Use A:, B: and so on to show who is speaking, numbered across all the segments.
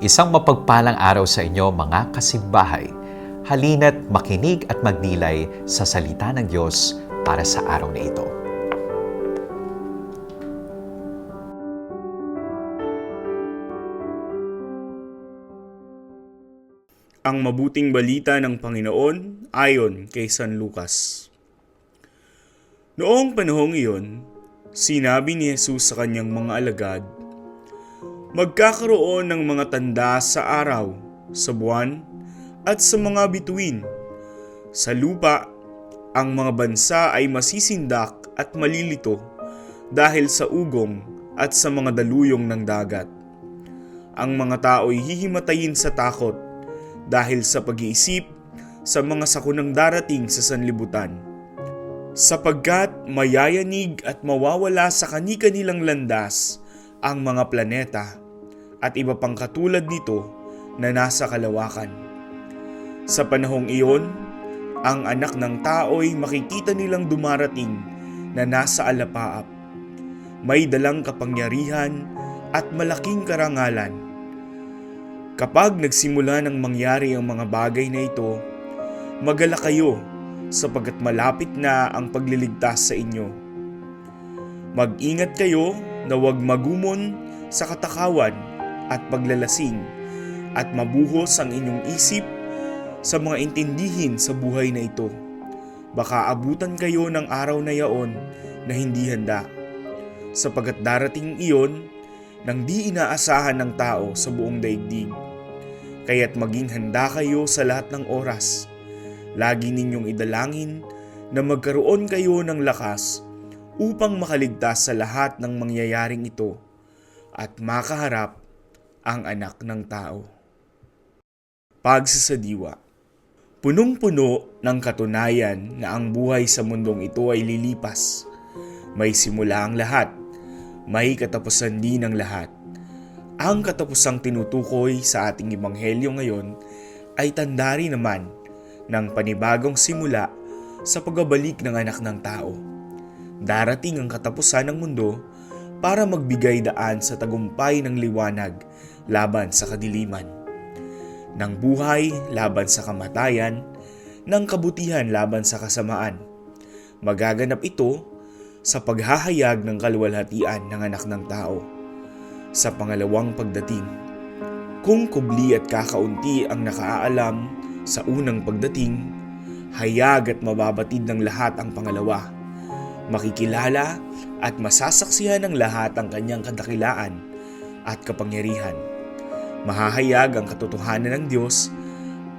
A: Isang mapagpalang araw sa inyo mga kasimbahay. Halina't makinig at magnilay sa salita ng Diyos para sa araw na ito.
B: Ang mabuting balita ng Panginoon ayon kay San Lucas. Noong panahong iyon, sinabi ni Jesus sa kanyang mga alagad, Magkakaroon ng mga tanda sa araw, sa buwan, at sa mga bituin. Sa lupa, ang mga bansa ay masisindak at malilito dahil sa ugong at sa mga daluyong ng dagat. Ang mga tao'y hihimatayin sa takot dahil sa pag-iisip sa mga sakunang darating sa sanlibutan. Sapagkat mayayanig at mawawala sa kani-kanilang landas ang mga planeta at iba pang katulad nito na nasa kalawakan. Sa panahong iyon, ang anak ng tao'y makikita nilang dumarating na nasa alapaap. May dalang kapangyarihan at malaking karangalan. Kapag nagsimula ng mangyari ang mga bagay na ito, magala kayo sapagkat malapit na ang pagliligtas sa inyo. Mag-ingat kayo na huwag magumon sa katakawan at paglalasing at mabuhos ang inyong isip sa mga intindihin sa buhay na ito. Baka abutan kayo ng araw na yaon na hindi handa, sapagat darating iyon nang di inaasahan ng tao sa buong daigdig. Kaya't maging handa kayo sa lahat ng oras. Lagi ninyong idalangin na magkaroon kayo ng lakas upang makaligtas sa lahat ng mangyayaring ito at makaharap ang anak ng tao. Pagsasadiwa Punong-puno ng katunayan na ang buhay sa mundong ito ay lilipas. May simula ang lahat, may katapusan din ang lahat. Ang katapusang tinutukoy sa ating ebanghelyo ngayon ay tanda rin naman ng panibagong simula sa pagbabalik ng anak ng tao. Darating ang katapusan ng mundo para magbigay daan sa tagumpay ng liwanag laban sa kadiliman, ng buhay laban sa kamatayan, ng kabutihan laban sa kasamaan. Magaganap ito sa paghahayag ng kaluwalhatian ng anak ng tao sa pangalawang pagdating. Kung kubli at kakaunti ang nakaalam sa unang pagdating, hayag at mababatid ng lahat ang pangalawa. Makikilala at masasaksihan ng lahat ang kanyang kadakilaan at kapangyarihan. Mahahayag ang katotohanan ng Diyos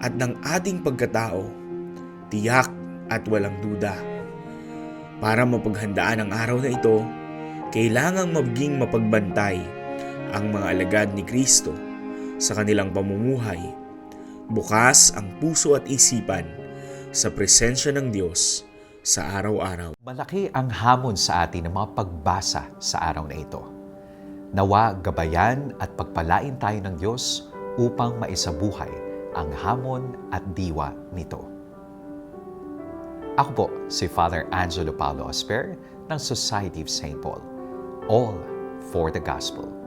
B: at ng ating pagkatao, tiyak at walang duda. Para mapaghandaan ang araw na ito, kailangang maging mapagbantay ang mga alagad ni Kristo sa kanilang pamumuhay. Bukas ang puso at isipan sa presensya ng Diyos sa araw-araw.
A: Malaki ang hamon sa atin ng mga pagbasa sa araw na ito. Nawa gabayan at pagpalain tayo ng Diyos upang maisabuhay ang hamon at diwa nito. Ako po si Father Angelo Paulo Asper ng Society of St. Paul. All for the Gospel.